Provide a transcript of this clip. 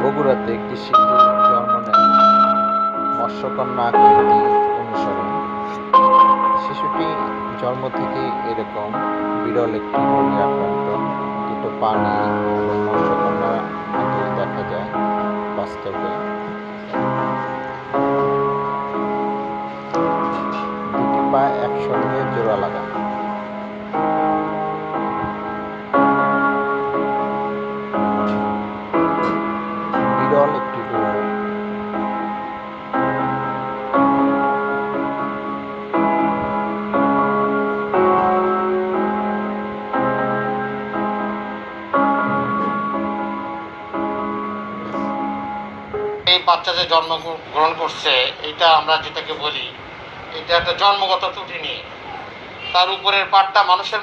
বগুড়াতে একটি শিশু জন্ম নেয় মৎস্যকন্যা আকৃতি অনুসরণ শিশুটি জন্ম থেকে এরকম বিরল একটি রোগে আক্রান্ত দুটো পানি মৎস্যকন্যা মতো দেখা যায় বাস্তবে। দুটি পা একসঙ্গে জোড়া লাগানো। এই বাচ্চা যে জন্ম গ্রহণ করছে, এটা আমরা যেটাকে বলি, এটা একটা জন্মগত ত্রুটি নিয়ে। তার উপরের পাটটা মানুষের